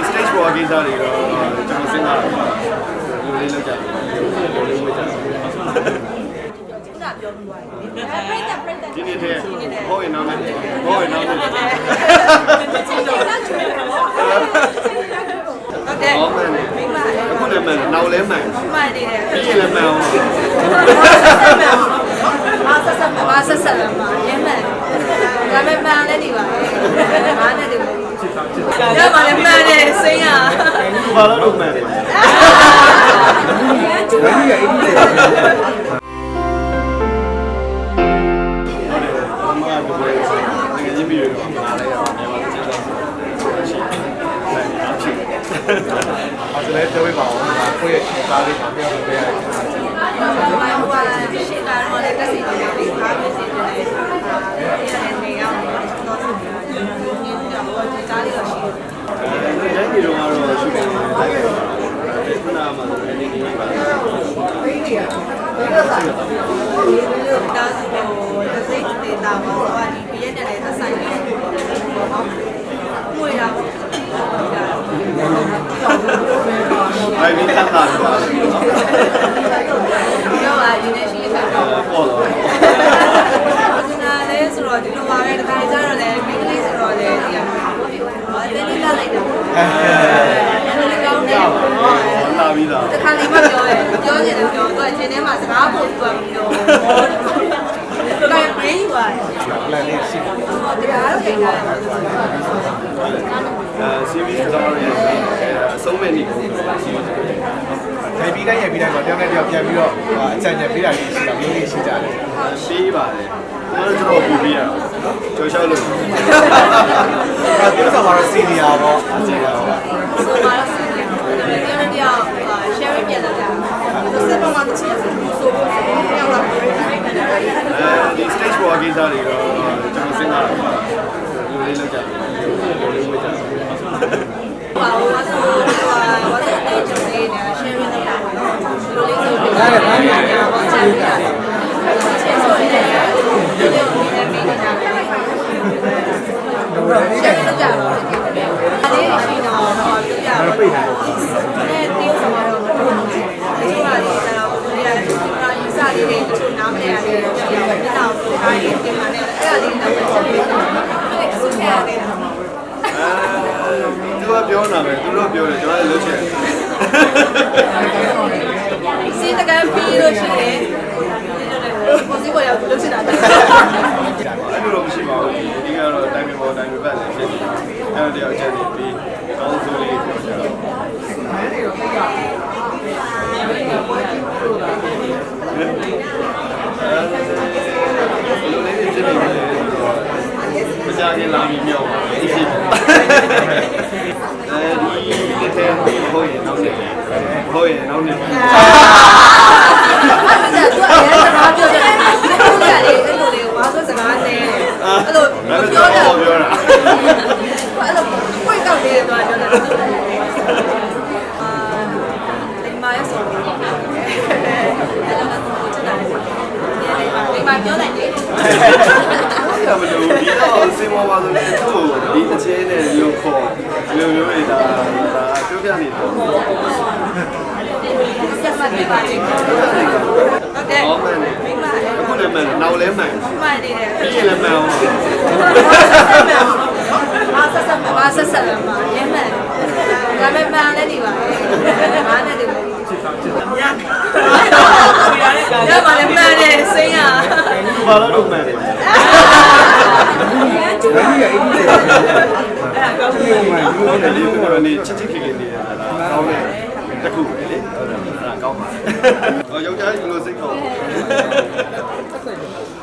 ပေါ်ကိစ္စတွေတော့ကျွန်တော်စဉ်းစားတယ်လူလေးလောက်ကြတယ်လူလေးဝေးကြတယ်ခုနပြောပြီးသွားပြီအဲပြိတ္တပြိတ္တဒီနေ့တည်းဟောရင်နောက်နဲ့ဟောရင်နောက်နဲ့ဟုတ်တယ်ဟောမှန်တယ်အခုလည်းမှန်တယ်နောက်လည်းမှန်မှန်နေတယ်ပြီးရင်လည်းမှန်အောင်ဘာဆက်ဆက်ဘာဆက်ဆက်လဲမှာရမ်းမှန်ဒါပေမဲ့မှန်လည်းနေပါလေဘာနဲ့တူလဲဒါ မှလည်းမှန်တယ်စိမ်းရဘာလို့တော့မှန်တယ်ရမ်းကျူပါဟုတ်တယ်အမကဘယ်လိုလဲငယ်ချင်းပြီးတော့နားလဲရအောင်မြန်မာစစ်သားဆိုရှိတယ်ဟုတ်ဖြစ်အဲ့ဒါလည်းပြောပြပါဦး။ကိုယ့်ရဲ့သားလေးမှာပြောပြပေးရတယ် ဘာဟိုကရှင်းတာတော့လည်းတက်စီတယ်လေဘာပဲစီတယ်လေအဲ့ဒါလည်းနေရအောင်တော့ဆိုပြီးတော့ညင်းတော့ဒီသားလေးတော့ရှိတယ် အဲတိုင်းပြည်တော့ကတော့ရှုတယ်တိုင်းပြည်တော့ခုနကမှဆိုနေနေပါ ဒါဆိုတာစိတ်ဒေတာမှာတော့ဒီပြည့်တဲ့လည်းသက်ဆိုင်တယ်ပေါ့နော်။ငွေတော့ ဘိုင်ဘီခတ်တာတော့ ပြောပါရင်းနေရှိတာတော့ ပေါ်တော့ ဒီနာလေးဆိုတော့ဒီလိုပါပဲတခါကျတော့လည်းမိန်းကလေးဆိုတော့လည်းဒီကဘာတဲလေးလာလိုက်တာအဲဒါကောင်းတယ် လာပြီးသား တခါလေးမပြောရဲပြောချင် တယ်ပြောတော့အချင်းထဲမှာစကားပို့ပြီးတော့ပြောတယ်ဘယ်ရင်းသွား။ plan လေးရှိတယ်တရားတော့ကြိတ်တာပါအဲ series တော့ရအဆုံးမဲ့နေပုံစံ series ။ဒါပြီးတိုင်းရပြီးတိုင်းတော့တယောက်နဲ့တယောက်ပြန်ပြီးတော့အကြံဉာဏ်ပေးတာလေးရှိတာမျိုးလေးရှိကြတယ်ရှိပါတယ်ကျွန်တော်တို့ပူပြီးရကျော်လျှောက်လို့။ဒါတိကျမှာတော့ senior ပေါ့အစင်ရောဆိုပါတော့ဆက်တယ်ဒီနေ့တော့ share ပြန်လာတာဆက်တော့မှတစ်ချက်ဆိုဆိုဆိုပြောင်းလာတယ် အဲဒီ stage ပေါ်ကိစ္စတွေတော့ကျွန်တော်စဉ်းစားတယ် လူလေးလောက်ကြတယ်လူလေးဝေးကြတယ်ဘာလို့လဲဆိုတော့ဘာလို့လဲကျုံနေတယ် share လုပ်တာဒီလိုလေးဆိုပြီးတော့ဘာညာညာဘာချင်တယ်ချက်ဆိုရင်ဒီလိုမျိုးနဲ့ပြီးနေတာပဲ share လုပ်ကြတော့ဒီလိုမျိုးအဲ့ဒီရှိတော့တော့ပြပြတော့ပြတယ်အဲ့ဒီဆိုတော့ဒီလိုမျိုးဒီလိုလေးတော့ဒီရဒီကယူဆလေးတွေတချို့နားမလည်ရတယ်ပြောပြတော့ဒီတော့အားရဒီမှာနဲ့အဲ့ဒါလေးတော့ဆက်ပြီးတော့အဲ့ဒါဆိုချရတယ် အဲသူကပြောနေတာပဲသူတို့ပြောတယ်ကျွန်တော် လည်းလုပ်ချင်တယ်စီတကယ်ပြီးလို့ရှိရင်ကိုစီပေါ်ရောက်လို့ရှိတာအဲ့လိုတော့မရှိပါဘူးအဓိကတော့တိုင်းပြည်ပေါ်တိုင်းပြည်ဘက်လည်းဖြစ်နေတယ်အဲ့တော့တရားချက်နေပြီးကောင်းစိုးလေးပြောကြတော့လူလေးတွေဖြစ်နေတယ်မကြခင်လာပြီးမြောက်ပါအစ်စ် အဲဒီတစ်ထဲဟိုရင်နောက်နေဟိုရင်နောက်နေ အဲ့ဒါသူအရင်စကားပြောတယ်သူကလေအဲ့လိုလေဘာဆိုစကားနဲအဲ့လိုပြောတယ် ပြောတာ အဲ့လိုကိုယ်ကောက်နေတယ်တော့ပြောတယ်အာဒီမှာရဆိုတော့အဲ့လိုလည်းသူချစ်တာလေဒီမှာပြောနိုင်တယ် ရမလို့ဒီတော့စင်မောပါ ဆိုရင်သူ့ဒီအချင်းနဲ့ရုပ်ခေါ်လူမျိုးတွေဒါဒါပြောပြနေတယ်ဆက်မှတ်ပြပါလိမ့်မယ်ဟုတ်တယ်ဟောမှန်တယ်မိမလည်းအခုလည်းမှန်တယ်နောက်လည်းမှန်မှန်နေတယ်ပြီးရင်လည်းမှန်အောင်ဘာဆက်ဆက်ဘာဆက်ဆက်လဲမှာရမ်းမှန်ဒါပေမဲ့မှန်လည်းနေပါလေဘာနဲ့တူလဲညညပါလေမှန်တယ်စိမ်းရဘာလို့တော့မှန်တယ်ရမ်း ကျူ။ဒါကြီးရဲ့အဲ့ဒီလေးအဲ့ဒါကောင်းတယ်ဟုတ်တယ်လေသူကတော့နေချစ်ချစ်ခင်ခင်နေရတာကောင်းတယ်တခုပဲလေဟုတ်တယ်အဲ့ဒါကောင်းပါတယ်ဟောယောက်ျားကြီးလို့စိတ်ကောင်း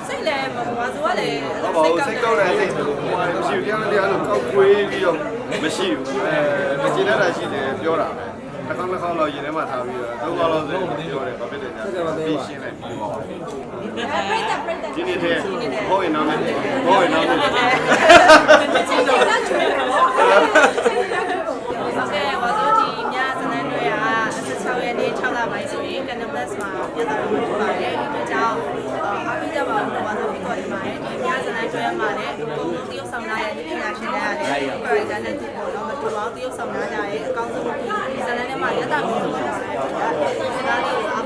စိတ်လည်းဘာဆိုရလဲဘာဘာစိတ်ကောင်းတယ်စိတ်မရှိဘူးတရားတရားလို့ကောက်ကွေးပြီးတော့မရှိဘူးအဲမကျေနပ်တာရှိတယ်ပြောတာပဲ တစ်ခါတစ်ခါတော့ရင်ထဲမှာထားပြီးတော့သုံးခါလောက်ဆိုပြောတယ်ဘာဖြစ်တယ်ညာပြီးရှင်းလိုက်ပြီးတော့ပြိတ္တပြိတ္တဒီနေ့တည်းဟောရင်နောက်နဲ့ဟောရင်နောက်နဲ့ များကြီးရပါဘူးဒါနဲ့ဒီပေါ့နော်မတူအောင်တရုပ်ဆောင်များကြရဲအကောင်းဆုံးဇာတ်လမ်းထဲမှာရတမျိုးတော့ပါတယ်ဒါစကားလေး